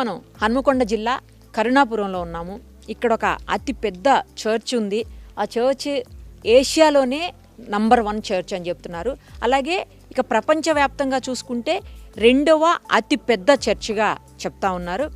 మనం హన్మకొండ జిల్లా కరుణాపురంలో ఉన్నాము. ఇక్కడ ఒక అతి పెద్ద చర్చ్ ఉంది. ఆ చర్చ్ ఏషియాలోనే నంబర్ వన్ చర్చ్ అని చెప్తున్నారు. అలాగే ఇక ప్రపంచవ్యాప్తంగా చూసుకుంటే రెండవ అతి పెద్ద చర్చ్గా చెప్తా ఉన్నారు.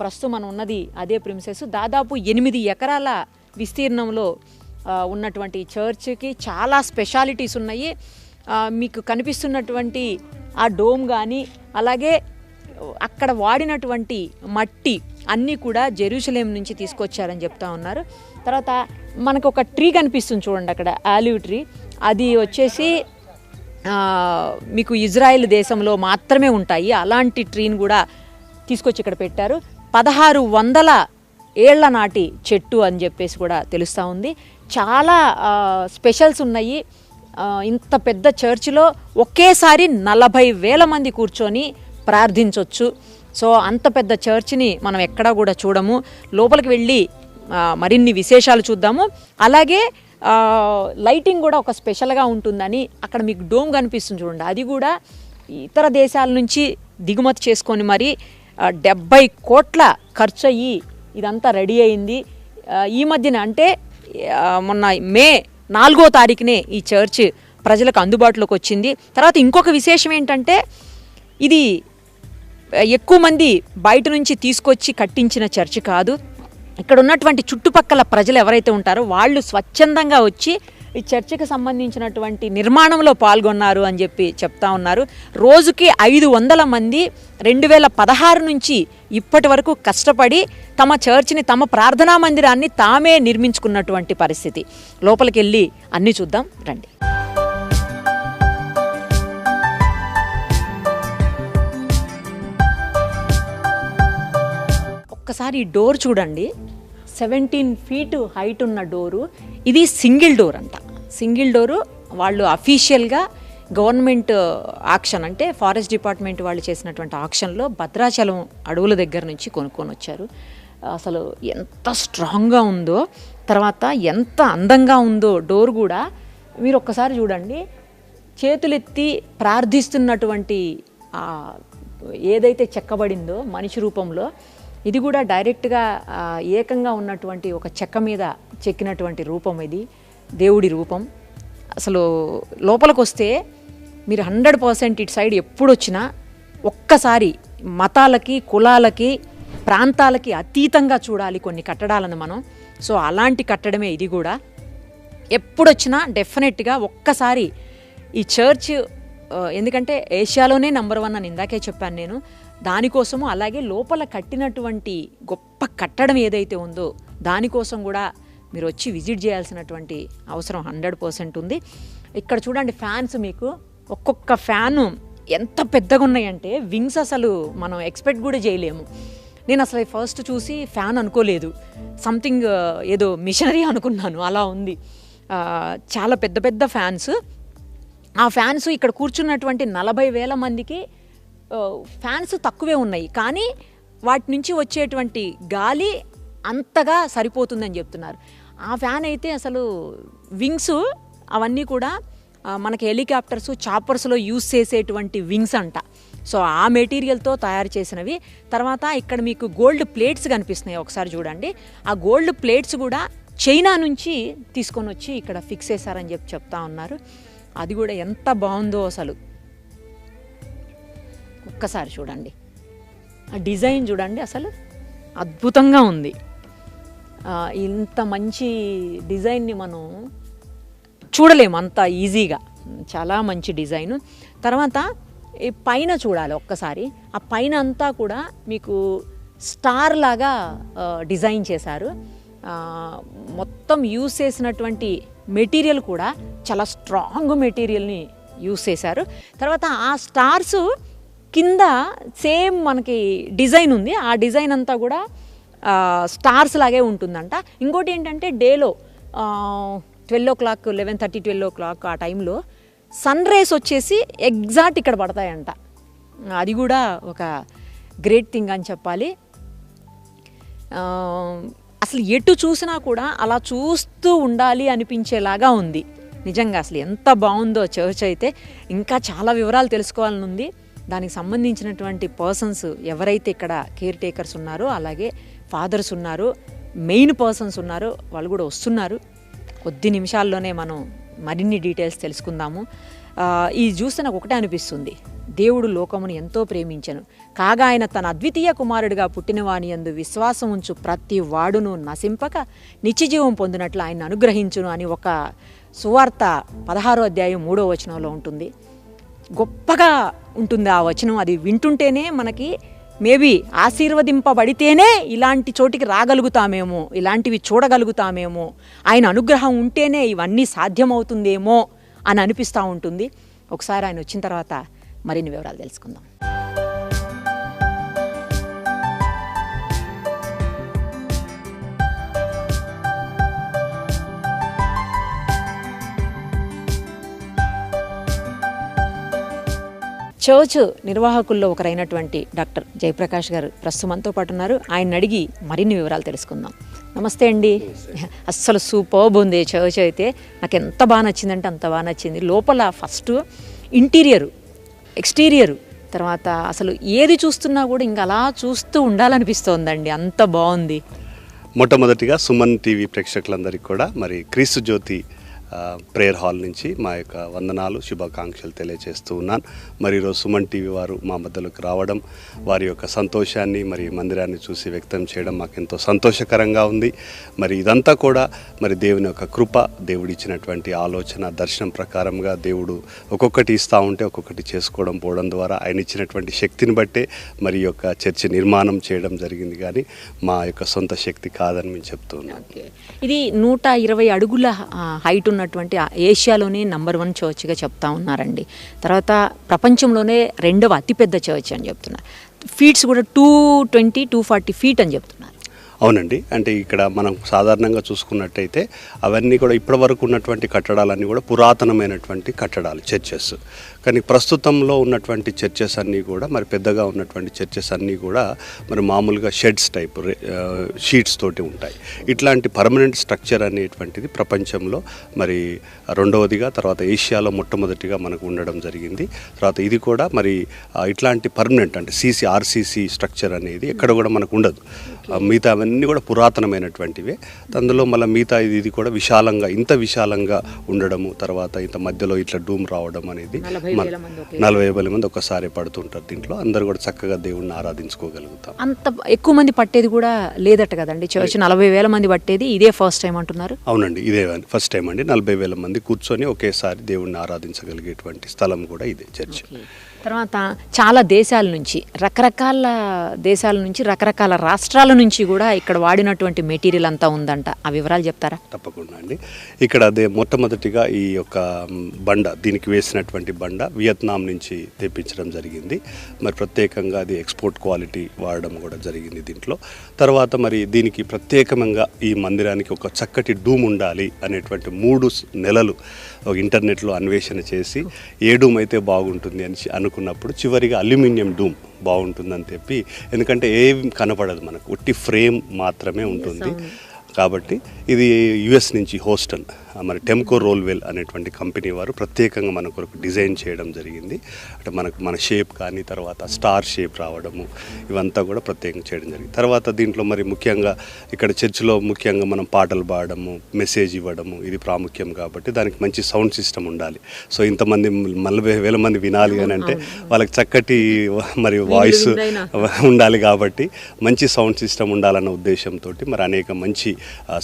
ప్రస్తుతం మనం ఉన్నది అదే ప్రిన్సెస్ దాదాపు ఎనిమిది ఎకరాల విస్తీర్ణంలో ఉన్నటువంటి చర్చ్కి చాలా స్పెషాలిటీస్ ఉన్నాయి. మీకు కనిపిస్తున్నటువంటి ఆ డోమ్ కానీ అలాగే అక్కడ వాడినటువంటి మట్టి అన్నీ కూడా జెరూసలేం నుంచి తీసుకొచ్చారని చెప్తా ఉన్నారు. తర్వాత మనకు ఒక ట్రీ కనిపిస్తుంది చూడండి అక్కడ ఆలివ్ ట్రీ. అది వచ్చేసి మీకు ఇజ్రాయెల్ దేశంలో మాత్రమే ఉంటాయి. అలాంటి ట్రీని కూడా తీసుకొచ్చి ఇక్కడ పెట్టారు. పదహారు వందల ఏళ్ళ నాటి చెట్టు అని చెప్పేసి కూడా తెలుస్తూ ఉంది. చాలా స్పెషల్స్ ఉన్నాయి. ఇంత పెద్ద చర్చిలో ఒకేసారి నలభై వేల మంది కూర్చొని ప్రార్థించవచ్చు సో అంత పెద్ద చర్చిని మనం ఎక్కడా కూడా చూడము. లోపలికి వెళ్ళి మరిన్ని విశేషాలు చూద్దాము. అలాగే లైటింగ్ కూడా ఒక స్పెషల్గా ఉంటుందని అక్కడ మీకు డోమ్ కనిపిస్తుంది చూడండి. అది కూడా ఇతర దేశాల నుంచి దిగుమతి చేసుకొని మరి డెబ్బై కోట్ల ఖర్చు అయ్యి ఇదంతా రెడీ అయింది. ఈ మధ్యన అంటే మొన్న మే నాలుగో తారీఖునే ఈ చర్చ్ ప్రజలకు అందుబాటులోకి వచ్చింది. తర్వాత ఇంకొక విశేషం ఏంటంటే ఇది ఎక్కువ మంది బయట నుంచి తీసుకొచ్చి కట్టించిన చర్చ్ కాదు. ఇక్కడ ఉన్నటువంటి చుట్టుపక్కల ప్రజలు ఎవరైతే ఉంటారో వాళ్ళు స్వచ్ఛందంగా వచ్చి ఈ చర్చికి సంబంధించినటువంటి నిర్మాణంలో పాల్గొన్నారు అని చెప్పి చెప్తా ఉన్నారు. రోజుకి ఐదు వందల మంది రెండు వేల పదహారు నుంచి ఇప్పటి వరకు కష్టపడి తమ చర్చిని తమ ప్రార్థనా మందిరాన్ని తామే నిర్మించుకున్నటువంటి పరిస్థితి. లోపలికి వెళ్ళి అన్నీ చూద్దాం రండి. ఒక్కసారి ఈ డోర్ చూడండి. సెవెంటీన్ ఫీట్ హైట్ ఉన్న డోరు. ఇది సింగిల్ డోర్ అంట. సింగిల్ డోరు వాళ్ళు అఫీషియల్గా గవర్నమెంట్ ఆక్షన్ అంటే ఫారెస్ట్ డిపార్ట్మెంట్ వాళ్ళు చేసినటువంటి ఆక్షన్లో భద్రాచలం అడవుల దగ్గర నుంచి కొనుక్కొని వచ్చారు. అసలు ఎంత స్ట్రాంగ్గా ఉందో తర్వాత ఎంత అందంగా ఉందో డోర్ కూడా మీరు ఒక్కసారి చూడండి. చేతులెత్తి ప్రార్థిస్తున్నటువంటి ఏదైతే చెక్కబడిందో మనిషి రూపంలో ఇది కూడా డైరెక్ట్గా ఏకంగా ఉన్నటువంటి ఒక చెక్క మీద చెక్కినటువంటి రూపం ఇది దేవుడి రూపం. అసలు లోపలికి వస్తే మీరు హండ్రెడ్ పర్సెంట్ ఇటు సైడ్ ఎప్పుడు వచ్చినా ఒక్కసారి మతాలకి కులాలకి ప్రాంతాలకి అతీతంగా చూడాలి కొన్ని కట్టడాలను మనం. సో అలాంటి కట్టడమే ఇది కూడా. ఎప్పుడొచ్చినా డెఫినెట్గా ఒక్కసారి ఈ చర్చ్ ఎందుకంటే ఏషియాలోనే నెంబర్ వన్ అని ఇందాకే చెప్పాను నేను. దానికోసము అలాగే లోపల కట్టినటువంటి గొప్ప కట్టడం ఏదైతే ఉందో దానికోసం కూడా మీరు వచ్చి విజిట్ చేయాల్సినటువంటి అవసరం హండ్రెడ్ పర్సెంట్ ఉంది. ఇక్కడ చూడండి ఫ్యాన్స్ మీకు. ఒక్కొక్క ఫ్యాను ఎంత పెద్దగా ఉన్నాయంటే వింగ్స్ అసలు మనం ఎక్స్పెక్ట్ కూడా చేయలేము. నేను అసలు ఫస్ట్ చూసి ఫ్యాన్ అనుకోలేదు. సంథింగ్ ఏదో మిషనరీ అనుకున్నాను అలా ఉంది. చాలా పెద్ద పెద్ద ఫ్యాన్స్. ఆ ఫ్యాన్స్ ఇక్కడ కూర్చున్నటువంటి నలభై వేల మందికి ఫ్యాన్స్ తక్కువే ఉన్నాయి. కానీ వాటి నుంచి వచ్చేటువంటి గాలి అంతగా సరిపోతుందని చెప్తున్నారు. ఆ ఫ్యాన్ అయితే అసలు వింగ్స్ అవన్నీ కూడా మనకి హెలికాప్టర్స్ చాపర్స్లో యూస్ చేసేటువంటి వింగ్స్ అంట. సో ఆ మెటీరియల్తో తయారు చేసినవి. తర్వాత ఇక్కడ మీకు గోల్డ్ ప్లేట్స్ కనిపిస్తున్నాయి ఒకసారి చూడండి. ఆ గోల్డ్ ప్లేట్స్ కూడా చైనా నుంచి తీసుకొని వచ్చి ఇక్కడ ఫిక్స్ చేశారని చెప్పి చెప్తా ఉన్నారు. అది కూడా ఎంత బాగుందో అసలు. ఒక్కసారి చూడండి. ఆ డిజైన్ చూడండి అసలు అద్భుతంగా ఉంది. ఇంత మంచి డిజైన్ని మనం చూడలేము అంత ఈజీగా. చాలా మంచి డిజైను. తర్వాత ఈ పైన చూడాలి ఒక్కసారి. ఆ పైన అంతా కూడా మీకు స్టార్ లాగా డిజైన్ చేశారు. మొత్తం యూస్ చేసినటువంటి మెటీరియల్ కూడా చాలా స్ట్రాంగ్ మెటీరియల్ని యూస్ చేశారు. తర్వాత ఆ స్టార్స్ కింద సేమ్ మనకి డిజైన్ ఉంది. ఆ డిజైన్ అంతా కూడా స్టార్స్ లాగే ఉంటుందంట. ఇంకోటి ఏంటంటే డేలో twelve o'clock eleven thirty twelve o'clock ఆ టైంలో సన్ రేస్ వచ్చేసి ఎగ్జాక్ట్ ఇక్కడ పడతాయంట. అది కూడా ఒక గ్రేట్ థింగ్ అని చెప్పాలి. అసలు ఎటు చూసినా కూడా అలా చూస్తూ ఉండాలి అనిపించేలాగా ఉంది. నిజంగా అసలు ఎంత బాగుందో చర్చ్ అయితే. ఇంకా చాలా వివరాలు తెలుసుకోవాలని ఉంది దానికి సంబంధించినటువంటి పర్సన్స్ ఎవరైతే ఇక్కడ కేర్ టేకర్స్ ఉన్నారో అలాగే ఫాదర్స్ ఉన్నారు మెయిన్ పర్సన్స్ ఉన్నారో వాళ్ళు కూడా వస్తున్నారు. కొద్ది నిమిషాల్లోనే మనం మరిన్ని డీటెయిల్స్ తెలుసుకుందాము. ఈ ఇది చూస్తే నాకు ఒకటే అనిపిస్తుంది. దేవుడు లోకమును ఎంతో ప్రేమించను. కాగా ఆయన తన అద్వితీయ కుమారుడిగా పుట్టినవాని యందు విశ్వాసం ఉంచు ప్రతి వాడును నశింపక నిత్యజీవం పొందినట్లు ఆయన అనుగ్రహించును అని ఒక సువార్త పదహారో అధ్యాయం మూడో వచనంలో ఉంటుంది. గొప్పగా ఉంటుంది ఆ వచనం. అది వింటుంటేనే మనకి మేబీ ఆశీర్వదింపబడితేనే ఇలాంటి చోటికి రాగలుగుతామేమో ఇలాంటివి చూడగలుగుతామేమో ఆయన అనుగ్రహం ఉంటేనే ఇవన్నీ సాధ్యమవుతుందేమో అని అనిపిస్తూ ఉంటుంది. ఒకసారి ఆయన వచ్చిన తర్వాత మరిన్ని వివరాలు తెలుసుకుందాం. చర్చ్ నిర్వాహకుల్లో ఒకరైనటువంటి డాక్టర్ జయప్రకాష్ గారు ప్రస్తుతం మనతో పాటు ఉన్నారు. ఆయన అడిగి మరిన్ని వివరాలు తెలుసుకుందాం. నమస్తే అండి. అస్సలు సూపర్బ్ ఉంది చర్చ్ అయితే. నాకు ఎంత బాగా నచ్చిందంటే అంత బాగా నచ్చింది. లోపల ఫస్ట్ ఇంటీరియరు ఎక్స్టీరియరు తర్వాత అసలు ఏది చూస్తున్నా కూడా ఇంకా అలా చూస్తూ ఉండాలనిపిస్తోందండి. అంత బాగుంది. మొట్టమొదటిగా సుమన్ టీవీ ప్రేక్షకులందరికీ కూడా మరి క్రీస్తు జ్యోతి ప్రేయర్ హాల్ నుంచి మా యొక్క వందనాలు శుభాకాంక్షలు తెలియజేస్తూ ఉన్నాను. మరి ఈరోజు సుమన్ టీవీ వారు మా మధ్యలోకి రావడం వారి యొక్క సంతోషాన్ని మరి మందిరాన్ని చూసి వ్యక్తం చేయడం మాకు ఎంతో సంతోషకరంగా ఉంది. మరి ఇదంతా కూడా మరి దేవుని యొక్క కృప దేవుడిచ్చినటువంటి ఆలోచన దర్శనం ప్రకారంగా దేవుడు ఒక్కొక్కటి ఇస్తూ ఉంటే ఒక్కొక్కటి చేసుకోవడం పోవడం ద్వారా ఆయన ఇచ్చినటువంటి శక్తిని బట్టే మరి యొక్క చర్చ నిర్మాణం చేయడం జరిగింది కానీ మా యొక్క సొంత శక్తి కాదని మేము చెప్తున్నాను ఇది నూట ఇరవై అడుగుల హైట్ ఉన్న ఉన్నటువంటి ఏషియాలోనే నంబర్ వన్ చర్చ్గా చెప్తా ఉన్నారండి. తర్వాత ప్రపంచంలోనే రెండవ అతిపెద్ద చర్చ్ అని చెప్తున్నారు. ఫీట్స్ కూడా two twenty two forty feet అని చెప్తున్నారు. అవునండి. అంటే ఇక్కడ మనం సాధారణంగా చూసుకున్నట్టయితే అవన్నీ కూడా ఇప్పటివరకు ఉన్నటువంటి కట్టడాలన్నీ కూడా పురాతనమైనటువంటి కట్టడాలు చర్చెస్. కానీ ప్రస్తుతంలో ఉన్నటువంటి చర్చెస్ అన్నీ కూడా మరి పెద్దగా ఉన్నటువంటి చర్చెస్ అన్నీ కూడా మరి మామూలుగా షెడ్స్ టైప్ షీట్స్ తోటి ఉంటాయి. ఇట్లాంటి పర్మనెంట్ స్ట్రక్చర్ అనేటువంటిది ప్రపంచంలో మరి రెండవదిగా తర్వాత ఏషియాలో మొట్టమొదటిగా మనకు ఉండడం జరిగింది. తర్వాత ఇది కూడా మరి ఇట్లాంటి పర్మనెంట్ అంటే సీసీ ఆర్సీసీ స్ట్రక్చర్ అనేది ఎక్కడ కూడా మనకు ఉండదు. మిగతా అవన్నీ కూడా పురాతనమైనటువంటివే. అందులో మళ్ళీ మిగతా ఇది ఇది కూడా విశాలంగా ఇంత విశాలంగా ఉండడము తర్వాత ఇంత మధ్యలో ఇట్లా డూమ్ రావడం అనేది నలభై వేల మంది ఒకే నలభై వేల మంది ఒక్కసారి పడుతుంటారు దీంట్లో. అందరూ కూడా చక్కగా దేవుణ్ణి ఆరాధించుకోగలుగుతాం. అంత ఎక్కువ మంది పట్టేది కూడా లేదట కదండి? చర్చ్ నలభై వేల మంది పట్టేది ఇదే ఫస్ట్ టైం అంటున్నారు? అవునండి ఇదే ఫస్ట్ టైం అండి. నలభై వేల మంది కూర్చొని ఒకేసారి దేవుణ్ణి ఆరాధించగలిగేటువంటి స్థలం కూడా ఇదే చర్చ్. తర్వాత చాలా దేశాల నుంచి రకరకాల దేశాల నుంచి రకరకాల రాష్ట్రాల నుంచి కూడా ఇక్కడ వాడినటువంటి మెటీరియల్ అంతా ఉందంట. ఆ వివరాలు చెప్తారా? తప్పకుండా అండి. ఇక్కడ అదే మొట్టమొదటిగా ఈ యొక్క బండ దీనికి వేసినటువంటి బండ వియత్నాం నుంచి తెప్పించడం జరిగింది. మరి ప్రత్యేకంగా అది ఎక్స్పోర్ట్ క్వాలిటీ వాడడం కూడా జరిగింది దీంట్లో. తర్వాత మరి దీనికి ప్రత్యేకంగా ఈ మందిరానికి ఒక చక్కటి డూమ్ ఉండాలి అనేటువంటి మూడు నెలలు ఒక ఇంటర్నెట్లో అన్వేషణ చేసి ఏ డూమ్ అయితే బాగుంటుంది అని అనుకున్నప్పుడు చివరిగా అల్యూమినియం డూమ్ బాగుంటుందని చెప్పి ఎందుకంటే ఏం కనపడదు మనకు. ఉట్టి ఫ్రేమ్ మాత్రమే ఉంటుంది. కాబట్టి ఇది యుఎస్ నుంచి హోస్టన్. మరి టెమ్కో రోల్వెల్ అనేటువంటి కంపెనీ వారు ప్రత్యేకంగా మన కొరకు డిజైన్ చేయడం జరిగింది. అంటే మనకు మన షేప్ కానీ తర్వాత స్టార్ షేప్ రావడము ఇవంతా కూడా ప్రత్యేకంగా చేయడం జరిగింది. తర్వాత దీంట్లో మరి ముఖ్యంగా ఇక్కడ చర్చిలో ముఖ్యంగా మనం పాటలు పాడడము మెసేజ్ ఇవ్వడము ఇది ప్రాముఖ్యం కాబట్టి దానికి మంచి సౌండ్ సిస్టమ్ ఉండాలి. సో ఇంతమంది నలభై వేల మంది వినాలి అని అంటే వాళ్ళకి చక్కటి మరి వాయిస్. ఉండాలి కాబట్టి మంచి సౌండ్ సిస్టమ్ ఉండాలన్న ఉద్దేశంతో మరి అనేక మంచి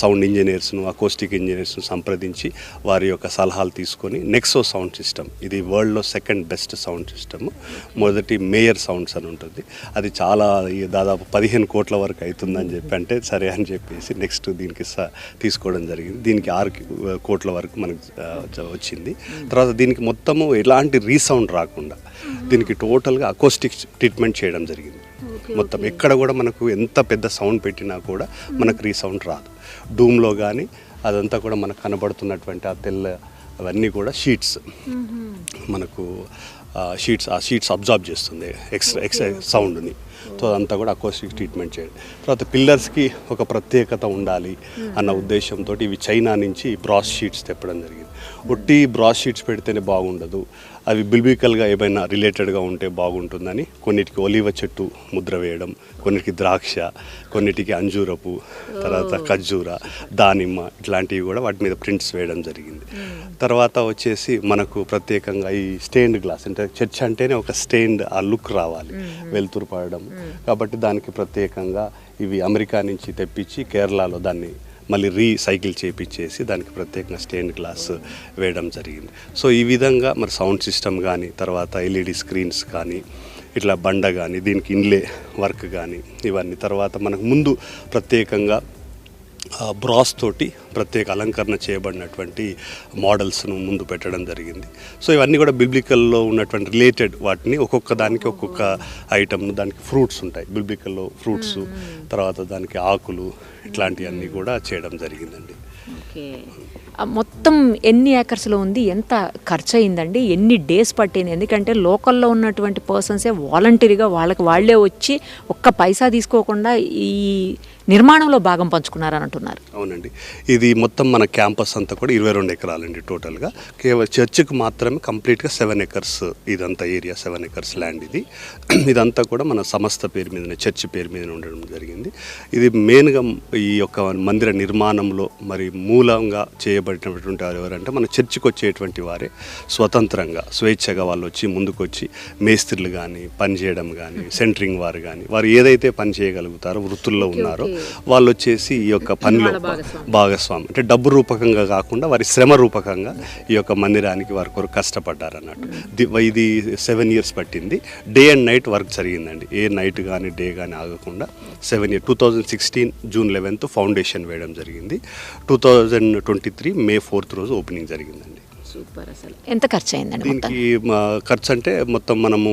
సౌండ్ ఇంజనీర్స్ను అకోస్టిక్ ఇంజనీర్స్ను సంప్రదించి వారి యొక్క సలహాలు తీసుకొని నెక్సో సౌండ్ సిస్టమ్ ఇది వరల్డ్లో సెకండ్ బెస్ట్ సౌండ్ సిస్టమ్ మొదటి మేయర్ సౌండ్స్ అని ఉంటుంది. అది చాలా దాదాపు పదిహేను కోట్ల వరకు అవుతుందని చెప్పి అంటే సరే అని చెప్పేసి నెక్స్ట్ దీనికి తీసుకోవడం జరిగింది. దీనికి ఆరు కోట్ల వరకు మనకు వచ్చింది. తర్వాత దీనికి మొత్తము ఎలాంటి రీసౌండ్ రాకుండా దీనికి టోటల్గా అకోస్టిక్ ట్రీట్మెంట్ చేయడం జరిగింది. మొత్తం ఎక్కడ కూడా మనకు ఎంత పెద్ద సౌండ్ పెట్టినా కూడా మనకు రీసౌండ్ రాదు. డూమ్లో కానీ అదంతా కూడా మనకు కనబడుతున్నటువంటి ఆ తెల్ల అవన్నీ కూడా షీట్స్. మనకు షీట్స్ ఆ షీట్స్ అబ్జార్బ్ చేస్తుంది ఎక్స్ట్రా ఎక్స్ట్రా సౌండ్ని. సో అదంతా కూడా అకోస్టిక్ ట్రీట్మెంట్ చేయండి తర్వాత పిల్లర్స్కి ఒక ప్రత్యేకత ఉండాలి అన్న ఉద్దేశంతో ఇవి చైనా నుంచి బ్రాస్ షీట్స్ తెప్పడం జరిగింది. ఒట్టి బ్రాస్ షీట్స్ పెడితేనే బాగుండదు. అవి బిల్బికల్గా ఏమైనా రిలేటెడ్గా ఉంటే బాగుంటుందని కొన్నిటికి ఒలివ చెట్టు ముద్ర వేయడం కొన్నిటికి ద్రాక్ష కొన్నిటికి అంజూరపు తర్వాత ఖర్జూర దానిమ్మ ఇట్లాంటివి కూడా వాటి మీద ప్రింట్స్ వేయడం జరిగింది. తర్వాత వచ్చేసి మనకు ప్రత్యేకంగా ఈ స్టెయిన్డ్ గ్లాస్ అంటే చర్చ్ అంటేనే ఒక స్టెయిన్డ్ ఆ లుక్ రావాలి. వెలుతురు పడడం కాబట్టి దానికి ప్రత్యేకంగా ఇవి అమెరికా నుంచి తెప్పించి కేరళలో దాన్ని మళ్ళీ రీసైకిల్ చేపించేసి దానికి ప్రత్యేకంగా స్టెయిన్ గ్లాస్ వేయడం జరిగింది. సో ఈ విధంగా మరి సౌండ్ సిస్టమ్ కానీ తర్వాత ఎల్ఈడి స్క్రీన్స్ కానీ ఇట్లా బండ కానీ దీనికి ఇన్లే వర్క్ కానీ ఇవన్నీ తర్వాత మనకు ముందు ప్రత్యేకంగా బ్రాస్ తోటి ప్రత్యేక అలంకరణ చేయబడినటువంటి మోడల్స్ను ముందు పెట్టడం జరిగింది. సో ఇవన్నీ కూడా బిబ్లికల్లో ఉన్నటువంటి రిలేటెడ్ వాటిని ఒక్కొక్క దానికి ఒక్కొక్క ఐటమ్ను దానికి ఫ్రూట్స్ ఉంటాయి. బిబ్లికల్లో ఫ్రూట్స్ తర్వాత దానికి ఆకులు ఇట్లాంటివన్నీ కూడా చేయడం జరిగిందండి. మొత్తం ఎన్ని ఏకర్స్లో ఉంది? ఎంత ఖర్చు అయిందండి ఎన్ని డేస్ పట్టింది? ఎందుకంటే లోకల్లో ఉన్నటువంటి పర్సన్సే వాలంటరీగా వాళ్ళకి వాళ్ళే వచ్చి ఒక్క పైసా తీసుకోకుండా ఈ నిర్మాణంలో భాగం పంచుకున్నారని అంటున్నారు అవునండి. ఇది మొత్తం మన క్యాంపస్ అంతా కూడా ఇరవై రెండు ఎకరాలండి టోటల్గా. కేవలం చర్చ్కి మాత్రమే కంప్లీట్గా సెవెన్ ఎకర్స్ ఇదంతా ఏరియా సెవెన్ ఎకర్స్ ల్యాండ్ ఇది. ఇదంతా కూడా మన సంస్థ పేరు మీదనే చర్చ్ పేరు మీద ఉండడం జరిగింది. ఇది మెయిన్గా ఈ యొక్క మందిర నిర్మాణంలో మరి మూలంగా చేయబడినటువంటి వారు ఎవరంటే మన చర్చికి వచ్చేటువంటి వారే స్వతంత్రంగా స్వేచ్ఛగా వాళ్ళు వచ్చి ముందుకు వచ్చి మేస్త్రులు కానీ పని చేయడం కానీ సెంటరింగ్ వారు కానీ వారు ఏదైతే పని చేయగలుగుతారో వృత్తుల్లో ఉన్నారో వాళ్ళు వచ్చేసి ఈ యొక్క పనిలో భాగస్వామి. అంటే డబ్బు రూపకంగా కాకుండా వారి శ్రమ రూపకంగా ఈ యొక్క మందిరానికి వారి కొరకు కష్టపడ్డారు అన్నట్టు ది- ఇది సెవెన్ ఇయర్స్ పట్టింది. డే అండ్ నైట్ వర్క్ జరిగిందండి. ఏ నైట్ కానీ డే కానీ ఆగకుండా seven year two thousand sixteen June eleventh foundation వేయడం జరిగింది. Two thousand twenty three May fourth రోజు ఓపెనింగ్ జరిగిందండి. సూపర్ అసలు. ఎంత ఖర్చు అయిందండి దీనికి ఖర్చు అంటే మొత్తం మనము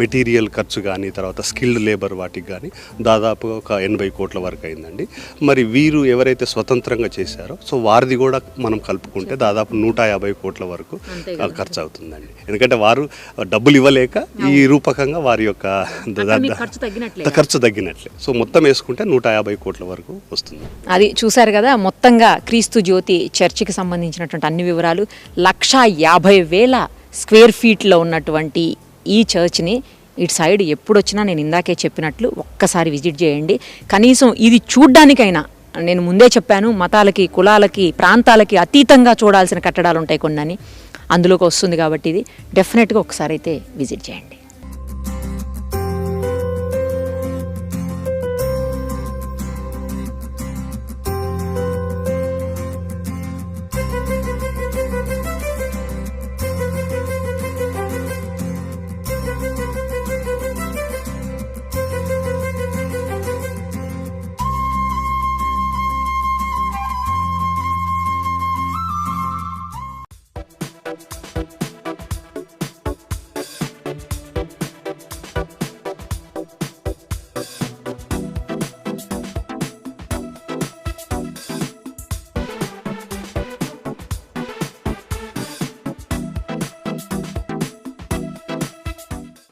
మెటీరియల్ ఖర్చు కానీ తర్వాత స్కిల్డ్ లేబర్ వాటికి కానీ దాదాపు ఒక ఎనభై కోట్ల వరకు అయిందండి. మరి వీరు ఎవరైతే స్వతంత్రంగా చేశారో సో వారిది కూడా మనం కలుపుకుంటే దాదాపు నూట యాభై కోట్ల వరకు ఖర్చు అవుతుందండి ఎందుకంటే వారు డబ్బులు ఇవ్వలేక ఈ రూపకంగా వారి యొక్క ఖర్చు తగ్గినట్లే. ఖర్చు తగ్గినట్లే. సో మొత్తం వేసుకుంటే నూట యాభై కోట్ల వరకు వస్తుంది. అది చూశారు కదా మొత్తంగా క్రీస్తు జ్యోతి చర్చికి సంబంధించినటువంటి అన్ని వివరాలు. లక్షా యాభై వేల స్క్వేర్ ఫీట్లో ఉన్నటువంటి ఈ చర్చ్ని ఇటు సైడ్ ఎప్పుడు వచ్చినా నేను ఇందాకే చెప్పినట్లు ఒక్కసారి విజిట్ చేయండి. కనీసం ఇది చూడ్డానికైనా నేను ముందే చెప్పాను మతాలకి కులాలకి ప్రాంతాలకి అతీతంగా చూడాల్సిన కట్టడాలు ఉంటాయి కొన్ని అందులోకి వస్తుంది కాబట్టి ఇది. డెఫినెట్గా ఒకసారి అయితే విజిట్ చేయండి.